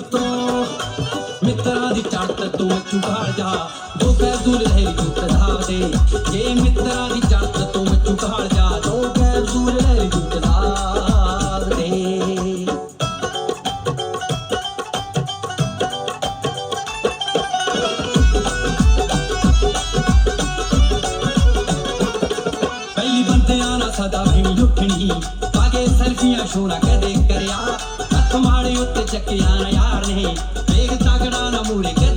ਤੋਂ ਮਿੱਤਰਾਂ ਦੀ ਚੜਤ ਤੂੰ ਚੁਕਾਲ ਜਾ ਦੋ ਪੈਰ ਦੂਰ ਰਹੇ ਜੁੱਤ ਧਾਰ। ਜੇ ਮਿੱਤਰਾਂ ਦੀ ਚੜਤ ਤੂੰ ਚੁਕਾਲ ਜਾ ਦੋ ਪੈਰ ਦੂਰ ਰਹੇ ਜੁੱਤ ਧਾਰ। ਪਹਿਲੀ ਬੰਦਿਆਂ ਨਾਲ ਸਦਾ ਵੀ ਨੀ ਉੱਠਣੀ ਪਾਗੇ ਸੈਲਫੀਆਂ ਸ਼ੋਣਾ ਕਦੇ ਕਰਿਆ, ਹੱਥ ਮਾੜੇ ਉੱਤੇ ਚੱਕਿਆ ਨਾ ਯਾਰ ਨੇ ਵੇਖ ਤਗੜਾ ਨਾ ਮੂਰੇ